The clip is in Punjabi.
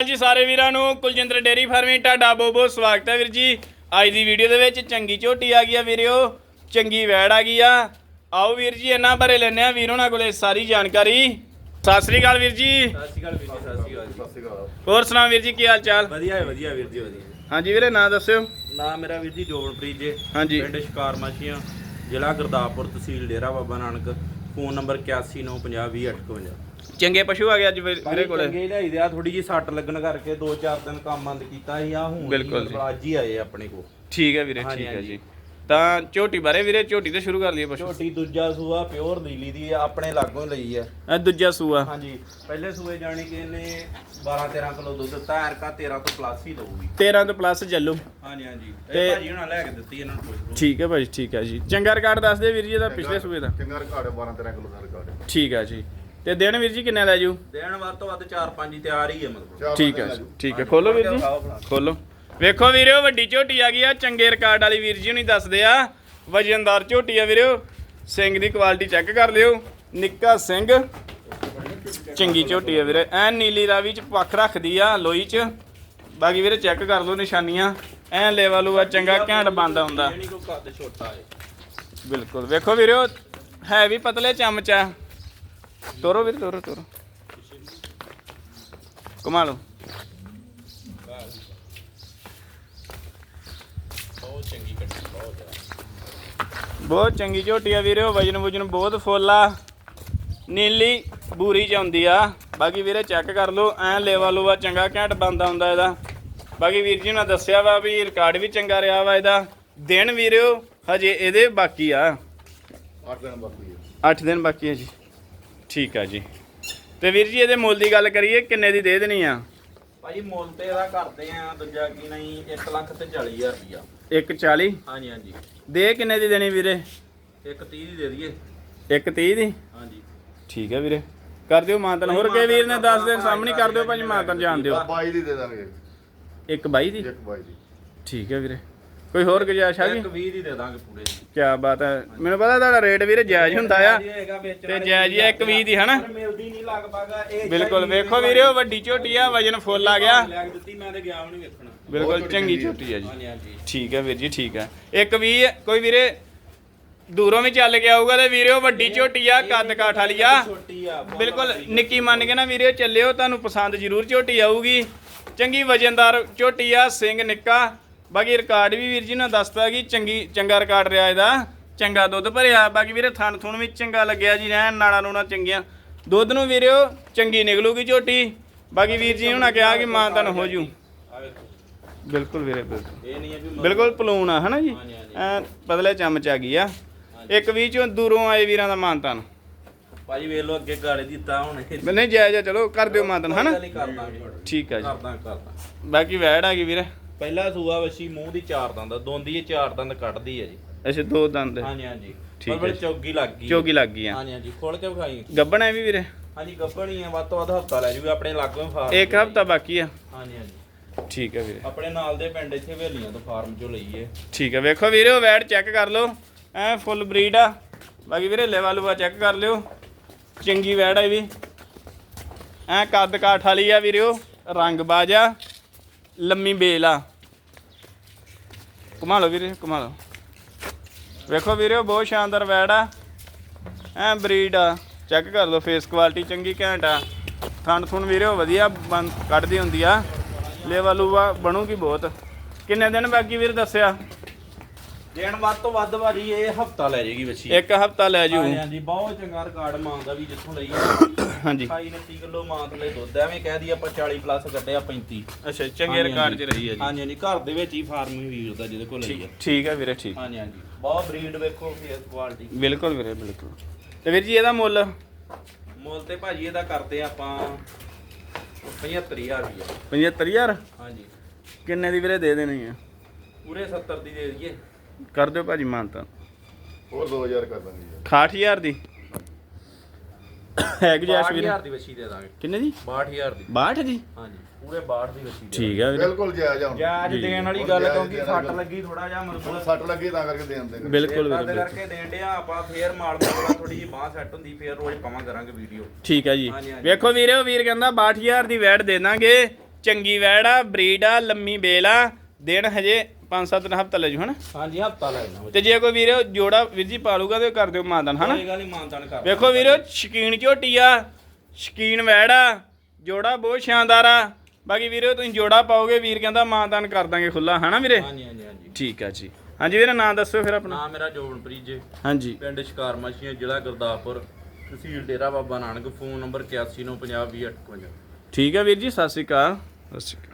ਜੀ ਸਾਰੇ ਵੀਰਾਂ ਨੂੰ ਕੁਲਜਿੰਦਰ ਡੇਰੀ ਫਾਰਮਿੰਗ ਤੁਹਾਡਾ ਬਹੁਤ ਬਹੁਤ ਸਵਾਗਤ ਹੈ ਵੀਰ ਜੀ। ਅੱਜ ਦੀ ਵੀਡੀਓ ਦੇ ਵਿੱਚ ਚੰਗੀ ਝੋਟੀ ਆ ਗਈ ਆ ਵੀਰਿਓ ਚੰਗੀ ਵੈੜ ਆ ਗਈ ਆ। ਆਓ ਵੀਰ ਜੀ ਇਹਨਾਂ ਬਾਰੇ ਲੈਣੇ ਆ ਵੀਰ ਉਹਨਾਂ ਕੋਲੇ ਸਾਰੀ ਜਾਣਕਾਰੀ। ਸਤਿ ਸ੍ਰੀ ਅਕਾਲ ਵੀਰ ਜੀ। ਸਤਿ ਸ਼੍ਰੀ ਅਕਾਲ ਵੀਰ ਜੀ ਸਤਿ ਸ਼੍ਰੀ ਅਕਾਲ ਹੋਰ ਸੁਣਾਓ ਵੀਰ ਜੀ ਕੀ ਹਾਲ ਚਾਲ? ਵਧੀਆ ਹੈ ਵਧੀਆ ਵੀਰ ਜੀ ਵਧੀਆ। ਹਾਂਜੀ ਵੀਰੇ ਨਾਂ ਦੱਸਿਓ। ਨਾਮ ਮੇਰਾ ਵੀਰ ਜੀ ਜੋਬਨਪ੍ਰੀਤ ਜੀ। ਹਾਂਜੀ। ਪਿੰਡ ਸ਼ਿਕਾਰ ਮਾਛੀਆਂ ਜ਼ਿਲ੍ਹਾ ਗੁਰਦਾਸਪੁਰ ਤਹਿਸੀਲ ਡੇਰਾ ਬਾਬਾ ਨਾਨਕ ਫੋਨ ਨੰਬਰ 8195020851 ਚੰਗੇ ਪਸ਼ੂ ਆ ਗਏ ਅੱਜ ਵੀਰ- ਵੀਰੇ ਕੋਲੇ। ਚੰਗੇ ਲਿਆਈ ਦੇ ਆ ਥੋੜੀ ਜੀ ਸੱਟ ਲੱਗਣ ਕਰਕੇ 2-4 ਦਿਨ ਕੰਮ ਬੰਦ ਕੀਤਾ ਸੀ ਆ ਹੁਣ ਬਿਲਕੁਲ ਜੀ। ਅੱਜ ਹੀ ਆਏ ਆਪਣੇ ਕੋ ਠੀਕ ਹੈ ਵੀਰੇ ਹਾਂਜੀ, ਠੀਕ ਹੈ ਹਾਂਜੀ। ਜੀ। ਤਾਂ ਝੋਟੀ ਬਾਰੇ ਵੀਰੇ ਝੋਟੀ ਤੋਂ ਸ਼ੁਰੂ ਕਰ ਲਈਏ ਪਸ਼ੂ। ਝੋਟੀ ਦੂਜਾ ਸੂਆ ਪਿਓਰ ਨੀਲੀ ਦੀ ਆ, ਆਪਣੇ ਲਾਗੋਂ ਲਈ ਆ। ਇਹ ਦੂਜਾ ਸੂਆ। ਹਾਂਜੀ ਪਹਿਲੇ ਸੂਏ ਜਾਣੀ ਕਿ ਇਹਨੇ 12-13 ਕਿਲੋ ਦੁੱਧ ਦਿੱਤਾ ਐਰਕਾ 13 ਤੋਂ ਪਲੱਸ ਹੀ ਦਊਗੀ। 13 ਤੋਂ ਪਲੱਸ ਚੱਲੂ ਹਾਂਜੀ ਹਾਂਜੀ। ਤੇ- ਇਹ ਭਾਜੀ ਹੁਣਾਂ ਲੈ ਕੇ ਦਿੱਤੀ ਇਹਨਾਂ ਨੂੰ ਲਓ। ਠੀਕ ਹੈ ਭਾਜੀ ਠੀਕ ਹੈ ਜੀ। ਚੰਗਾ ਰਿਕਾਰਡ ਦੱਸ ਦੇ ਵੀਰ ਜੀ ਇਹਦਾ ਪਿਛਲੇ ਸੂਏ ਦਾ। ਚੰਗਾ ਰਿਕਾਰਡ ਹੈ 12 13 ਕਿਲੋ ਦਾ ਰਿਕਾਰਡ। ਠੀਕ ਹੈ ਜੀ। ਤੇ ਦਿਨ ਵੀਰ ਜੀ ਕਿੰਨੇ ਲੈ ਜੂ? ਦੇਣ ਵੱਧ ਤੋਂ ਵੱਧ 4-5 ਹੀ ਤਿਆਰ ਹੀ ਹੈ ਮਤਲਬ। ਠੀਕ ਹੈ ਠੀਕ ਹੈ। ਖੋਲੋ ਵੀਰ ਜੀ। ਖੋਲੋ। ਵੇਖੋ ਵੀਰਿਓ ਵੱਡੀ ਝੋਟੀ ਆ ਗਈ ਆ ਚੰਗੇ ਰਿਕਾਰਡ ਵਾਲੀ ਵੀਰ ਜੀ ਹੁਣੀ ਦੱਸਦੇ ਆ। ਵਜਨਦਾਰ ਝੋਟੀ ਆ ਵੀਰਿਓ ਸਿੰਘ ਦੀ ਕੁਆਲਿਟੀ ਚੈੱਕ ਕਰ ਲਿਓ। ਨਿੱਕਾ ਸਿੰਘ ਚੰਗੀ ਝੋਟੀ ਆ ਵੀਰੇ। ਐਨ ਨੀਲੀ ਰਾਵੀ ਚ ਪੱਖ ਰੱਖਦੀ ਆ ਲੋਈ ਚ। ਬਾਕੀ ਵੀਰੇ ਚੈੱਕ ਕਰ ਲਓ ਨਿਸ਼ਾਨੀਆਂ। ਐਨ ਲੈਵਲ ਆ ਚੰਗਾ ਘੈਂਟ ਬੰਦਾ ਹੁੰਦਾ। ਇਹ ਨਹੀਂ ਕੋਈ ਕੱਦ ਛੋਟਾ ਹੈ। ਬਿਲਕੁਲ। ਵੇਖੋ ਵੀਰਿਓ ਹੈ ਵੀ ਪਤਲੇ ਚਮਚ ਆ। ਤੋਰੋ ਵੀਰ ਤੋਰੋ ਤੋਰੋ। ਕਮਾ ਲਓ। ਬਹੁਤ ਚੰਗੀ ਝੋਟੀ ਆ ਵੀਰੇ ਵਜਨ ਵਜਨ ਬਹੁਤ ਫੁੱਲ ਆ। ਨੀਲੀ ਬੂਰੀ ਚ ਆਉਂਦੀ ਆ। ਬਾਕੀ ਵੀਰੇ ਚੈੱਕ ਕਰ ਲਓ ਐ ਲੈਵਲ ਵਾ ਚੰਗਾ ਘੈਂਟ ਬੰਦਾ ਹੁੰਦਾ ਇਹਦਾ। ਬਾਕੀ ਵੀਰ ਜੀ ਨੇ ਦੱਸਿਆ ਵਾ ਵੀ ਰਿਕਾਰਡ ਵੀ ਚੰਗਾ ਰਿਹਾ ਵਾ ਇਹਦਾ। ਦਿਨ ਵੀਰਿਓ ਹਜੇ ਇਹਦੇ ਬਾਕੀ ਆ। 8 ਦਿਨ ਬਾਕੀ ਹੈ 8 ਦਿਨ ਬਾਕੀ ਆ ਜੀ। ਠੀਕ ਆ ਜੀ। ਤੇ ਵੀਰ ਜੀ ਇਹਦੇ ਮੁੱਲ ਦੀ ਗੱਲ ਕਰੀਏ ਕਿੰਨੇ ਦੀ ਦੇ ਦੇਣੀ ਆ? ਭਾਜੀ ਮੁੱਲ ਤੇ ਇਹਦਾ ਕਰਦੇ ਆ ਦੂਜਾ ਕੀ ਨਹੀਂ 1 ਲੱਖ ਤੇ 40000 ਰੁਪਇਆ 140 ਹਾਂਜੀ ਹਾਂਜੀ। ਦੇ ਕਿੰਨੇ ਦੀ ਦੇਣੀ ਵੀਰੇ? ਇੱਕ 30 ਦੀ ਦੇ ਦਈਏ। 130 ਦੀ? ਹਾਂਜੀ। ਠੀਕ ਹੈ ਵੀਰੇ। ਕਰ ਦਿਓ ਮਾਨਤਨ ਹੋਰ ਕੇ ਵੀਰ ਨੇ ਦੱਸ ਦਿਨ ਸਾਹਮਣੇ ਕਰ ਦਿਓ ਭਾਜੀ ਮਾਨਤਨ ਜਾਣ ਦਿਓ। 22 ਦੀ ਦੇ ਦਾਂਗੇ। ਇੱਕ ਬਾਈ ਦੀ? ਇੱਕ 22 ਦੀ। ਠੀਕ ਹੈ ਵੀਰੇ। ਕੋਈ ਹੋਰ ਗੁਜਾਇਸ਼ ਹੈਗੀ ਇੱਕ 20 ਦੀ ਦੇ ਦਾਂਗੇ ਪੂਰੇ। ਕੀ ਬਾਤ ਹੈ। ਮੈਨੂੰ ਪਤਾ ਤੁਹਾਡਾ ਰੇਟ ਵੀਰੇ ਜਾਇਜ਼ ਹੁੰਦਾ ਆ। ਤੇ ਜਾਇਜ਼ ਹੀ ਆ, ਇੱਕ ਵੀਹ ਦੀ, ਹਨਾ? ਮਿਲਦੀ ਨਹੀਂ ਲਗਭਗ ਇਹ ਬਿਲਕੁਲ ਵੇਖੋ ਵੀਰੇ ਉਹ ਵੱਡੀ ਝੋਟੀ ਆ ਵਜਨ ਫੁੱਲ ਆ ਗਿਆ। ਲੈ ਕੇ ਦਿੱਤੀ ਮੈਂ ਤੇ ਗਿਆ ਵੀ ਨਹੀਂ ਵੇਖਣਾ। ਬਿਲਕੁਲ ਚੰਗੀ। ਝੋਟੀ ਆ ਜੀ। ਠੀਕ ਹੈ ਵੀਰ ਜੀ ਠੀਕ ਹੈ। ਇੱਕ ਵੀ ਕੋਈ ਵੀਰੇ ਦੂਰੋਂ ਵੀ ਚੱਲ ਕੇ ਆਊਗਾ ਤੇ ਵੀਰੇ ਉਹ ਵੱਡੀ ਝੋਟੀ ਆ ਕੱਦ ਕਾਠ ਵਾਲੀ ਆ। ਬਿਲਕੁਲ। ਨਿੱਕੀ ਮੰਨ ਕੇ ਨਾ ਵੀਰੇ ਚੱਲਿਓ ਤੁਹਾਨੂੰ ਪਸੰਦ ਜ਼ਰੂਰ ਝੋਟੀ ਆਊਗੀ। ਚੰਗੀ ਵਜਨਦਾਰ ਝੋਟੀ ਆ ਸਿੰਘ ਨਿੱਕਾ। ਬਾਕੀ ਰਿਕਾਰਡ ਵੀ ਵੀਰ ਜੀ ਨੇ ਦੱਸਤਾ ਕਿ ਚੰਗੀ ਚੰਗਾ ਰਿਕਾਰਡ ਰਿਹਾ ਇਹਦਾ। ਚੰਗਾ ਦੁੱਧ ਭਰਿਆ। ਬਾਕੀ ਵੀਰੇ ਥਣ ਥੁਣ ਵੀ ਚੰਗਾ ਲੱਗਿਆ ਜੀ ਰਹਿਣ ਨਾੜਾ ਨੂਣਾ ਚੰਗੀਆਂ। ਦੁੱਧ ਨੂੰ ਵੀਰਿਓ ਚੰਗੀ ਨਿਕਲੂਗੀ ਝੋਟੀ। ਬਾਕੀ ਵੀਰ ਜੀ ਉਹਨਾਂ ਕਿਹਾ ਕਿ ਮਾਂ ਤਨ ਹੋ ਜੂ। ਬਿਲਕੁਲ ਵੀਰੇ ਬਿਲਕੁਲ। ਬਿਲਕੁਲ ਪਲੂਨ ਆ ਹਨਾ ਜੀ? ਪਤਲੇ ਚਮਚ ਆ। ਗਈ ਆ ਇੱਕ ਵੀ ਚੋਂ ਦੂਰੋਂ ਆਏ ਵੀਰਾਂ ਦਾ ਮਾਨਤਨ ਭਾਜੀ ਵੇਖ ਲਓ ਅੱਗੇ ਗਾੜੀ ਦਿੱਤਾ ਹੁਣ ਨਹੀਂ ਜਾਇਜ਼ ਚਲੋ ਕਰ ਦਿਓ ਮਾਨਤਨ ਹਨਾ? ਗੱਲ ਹੀ ਕਰ ਦਾਂਗੇ ਠੀਕ ਆ ਜੀ। ਕਰਦਾ ਕਰਦਾ। ਬਾਕੀ ਵੈੜ ਆ ਗਈ ਵੀਰੇ। ਪਹਿਲਾ ਸੂਆ ਵਛੀ ਮੂੰਹ ਦੀ ਚਾਰ ਦੰਦ ਆ, ਦੋਂਦੀ ਇਹ ਚਾਰ ਦੰਦ ਕੱਢਦੀ ਹੈ ਜੀ। ਅੱਛਾ ਦੋ ਦੰਦ। ਹਾਂਜੀ ਹਾਂਜੀ। ਠੀਕ ਪਰ ਬੜੀ ਹੈ। ਚੌਗੀ ਲੱਗ ਗਈ। ਚੋਗੀ ਲੱਗ ਗਈ ਆ। ਹਾਂਜੀ ਹਾਂਜੀ। ਖੋਲ ਕੇ ਵਿਖਾਈ। ਗੱਬਣ ਐ ਵੀ ਵੀਰੇ? ਹਾਂਜੀ ਗੱਪਣੀ ਆ। ਵੱਧ ਤੋਂ ਵੱਧ ਹਫਤਾ ਲੈ ਜੂਗੀ ਆਪਣੇ ਲਾਗੋਂ ਹੀ ਫਾਰਮ ਇੱਕ ਹਫਤਾ ਬਾਕੀ ਆ। ਹਾਂਜੀ ਹਾਂਜੀ। ਠੀਕ ਆ ਵੀਰੇ। ਆਪਣੇ ਨਾਲ ਦੇ ਪਿੰਡ ਇੱਥੇ ਹਵੇਲੀਆਂ ਤੋਂ ਫਾਰਮ ਚੋਂ ਲਈਏ। ਠੀਕ ਆ ਵੇਖੋ ਵੀਰੇ ਉਹ ਵੈੜ ਚੈੱਕ ਕਰ ਲਓ। ਐ ਫੁੱਲ ਬਰੀਡ ਆ। ਬਾਕੀ ਵੀਰੇ ਲੈਵਾ ਲੂਆ ਚੈੱਕ ਕਰ ਲਿਓ। ਚੰਗੀ ਵੈੜ ਆ ਇਹ ਵੀ। ਐ ਕੱਦ ਕਾਠ ਵਾਲੀ ਆ ਵੀਰੇ ਉਹ। ਰੰਗ ਬਾਜ ਆ। ਲੰਮੀ ਬੇਲ ਆ। ਘੁਮਾ ਲਓ ਵੀਰੇ, ਘੁਮਾ ਲਓ। ਵੇਖੋ ਵੀਰੇ, ਉਹ ਬਹੁਤ ਸ਼ਾਨਦਾਰ ਵੈੜ ਆ। ਐ ਬਰੀਡ ਆ। ਚੈੱਕ ਕਰ ਲਓ ਫੇਸ ਕੁਆਲਿਟੀ ਚੰਗੀ ਘੈਂਟ ਆ। ਥਣ ਥੁਣ ਵੀਰੇ, ਉਹ ਵਧੀਆ ਬਣ- ਕੱਢਦੀ ਹੁੰਦੀ ਆ। ਲੇਵਾ ਲੂਵਾ ਬਣੂਗੀ ਬਹੁਤ। ਕਿੰਨੇ ਦਿਨ ਬਾਕੀ ਵੀਰ ਦੱਸਿਆ? ਦੇਣ ਵੱਧ ਤੋਂ ਵੱਧ ਭਾਜੀ ਇਹ ਹਫਤਾ ਲੈ ਜਾਏਗੀ ਵਛੀ ਇੱਕ ਹਫਤਾ ਲੈ ਜੂ। ਹਾਂਜੀ ਬਹੁਤ ਚੰਗਾ ਰਿਕਾਰਡ ਮਾਂਦਾ ਵੀ ਜਿੱਥੋਂ ਲਈ ਆ। ਹਾਂਜੀ। 28 29 ਕਿਲੋ ਮਾਂ ਥਲੇ ਦੁੱਧ ਐਵੇਂ ਕਹਿ ਦੀ ਆਪਾਂ 40 ਪਲੱਸ ਕੱਢਿਆ 35 ਅੱਛਾ ਚੰਗੇ ਰਿਕਾਰਡ 'ਚ ਰਹੀ ਹੈ ਜੀ। ਹਾਂਜੀ ਹਾਂਜੀ ਘਰ ਦੇ ਵਿੱਚ ਹੀ ਫਾਰਮ ਹੀ ਵੀਰ ਦਾ ਜਿਹਦੇ ਕੋਲ ਲਈ ਆ। ਠੀਕ ਹੈ ਵੀਰੇ ਠੀਕ। ਹਾਂਜੀ ਹਾਂਜੀ ਬਹੁਤ ਬਰੀਡ ਵੇਖੋ ਫੇਸ ਕੁਆਲਿਟੀ ਬਿਲਕੁਲ ਵੀਰੇ ਬਿਲਕੁਲ। ਤੇ ਵੀਰ ਜੀ ਇਹਦਾ ਮੁੱਲ? ਮੁੱਲ ਤੇ ਭਾਜੀ ਇਹਦਾ ਕਰਦੇ ਆਪਾਂ 75000 ਰੁਪਏ 75000 ਹਾਂਜੀ। ਕਿੰਨੇ ਦੀ ਵੀਰੇ ਦੇ ਦੇਣੀ ਹੈ ਪੂਰੇ 70 ਦੀ ਦੇ ਦਈਏ। ਕਰ ਦਿਓ ਭਾਜੀ ਮਾਨਤਾ। ਹੋਰ 2000 ਕਰ ਦਾਂਗੇ ਜੀ। 68000 ਦੀ। ਹੈ ਗੁਜਾਇਸ਼ ਵੀਰੇ। 62000 ਦੀ ਵਛੀ ਦੇ ਦਾਂਗੇ। ਕਿੰਨੇ ਦੀ? 62000 ਦੀ। 62 ਦੀ ਹਾਂਜੀ ਪੂਰੇ 62 ਦੀ ਦੇ ਠੀਕ ਹੈ ਵੀਰੇ। ਬਿਲਕੁਲ ਜਾਇਜ਼ ਆ ਹੁਣ। ਜਾਜ ਜੀ। ਦੇਣ ਵਾਲੀ ਗੱਲ ਜਾਇਜ਼ ਕਿਉਂਕਿ ਦੇਣ ਸੱਟ ਲੱਗੀ ਥੋੜਾ ਜਿਹਾ ਮਤਲਬ ਸੱਟ ਲੱਗੀ ਤਾਂ ਕਰਕੇ ਦੇਣ ਦੇ ਬਿਲਕੁਲ ਵੀਰੇ ਕਰਕੇ ਦੇਣ ਡਿਆ ਆਪਾਂ ਫੇਰ ਮਾਲ ਮੋਲਾ ਥੋੜੀ ਜਿਹੀ ਬਾਹ ਸੈੱਟ ਹੁੰਦੀ ਫੇਰ ਰੋਜ਼ ਪਾਵਾਂ ਕਰਾਂਗੇ ਵੀਡੀਓ। ਠੀਕ ਹੈ ਜੀ। ਵੇਖੋ ਵੀਰੇ ਉਹ ਵੀਰ ਕਹਿੰਦਾ 62000 ਦੀ ਵੈਟ ਦੇ ਦਾਂਗੇ। ਚੰਗੀ ਵੈੜ ਆ ਬਰੀਡ ਆ ਲੰਮੀ ਬੇਲ ਆ। ਦਿਨ ਹਜੇ 5-7 ਹਫ਼ਤਾ ਲੈ ਜੂ ਹਨਾ? ਹਾਂਜੀ ਹਫਤਾ ਲੱਗਣਾ ਤੇ ਜੇ ਕੋਈ ਵੀਰ ਜੋੜਾ ਵੀਰ ਜੀ ਪਾਲੂਗਾ ਤੇ ਕਰ ਦਿਓ ਮਾਨਦਾਨ ਹਨਾ? ਇਹ ਗੱਲ ਹੀ ਮਾਨਤਾਨ ਕਰ ਵੇਖੋ ਵੀਰੋ ਸ਼ਕੀਨ ਝੋਟੀ ਆ ਸ਼ਕੀਨ ਵੈੜ ਆ ਜੋੜਾ ਬਹੁਤ ਸ਼ਾਨਦਾਰ ਆ। ਬਾਕੀ ਵੀਰੋ ਤੁਸੀਂ ਜੋੜਾ ਪਾਓਗੇ ਵੀਰ ਕਹਿੰਦਾ ਮਾਨਦਾਨ ਕਰ ਦਾਂਗੇ ਖੁੱਲਾ ਹਨਾ ਵੀਰੇ? ਹਾਂਜੀ ਹਾਂਜੀ ਹਾਂਜੀ। ਠੀਕ ਆ ਜੀ। ਹਾਂਜੀ ਵੀਰੇ ਨਾਂ ਦੱਸੋ ਫਿਰ ਆਪਣਾ। ਨਾਮ ਮੇਰਾ ਜੋਬਨਪ੍ਰੀਤ ਜੇ। ਹਾਂਜੀ। ਪਿੰਡ ਸ਼ਿਕਾਰ ਮੱਛੀਆਂ ਜ਼ਿਲ੍ਹਾ ਗੁਰਦਾਸਪੁਰ। ਤਹਿਸੀਲ ਡੇਰਾ ਬਾਬਾ ਨਾਨਕ ਫੋਨ ਨੰਬਰ 8195020851 ਠੀਕ ਆ ਵੀਰ ਜੀ ਸਤਿ ਸ਼੍ਰੀ ਅਕਾਲ। ਸਤਿ ਸ਼੍ਰੀ ਅਕਾਲ।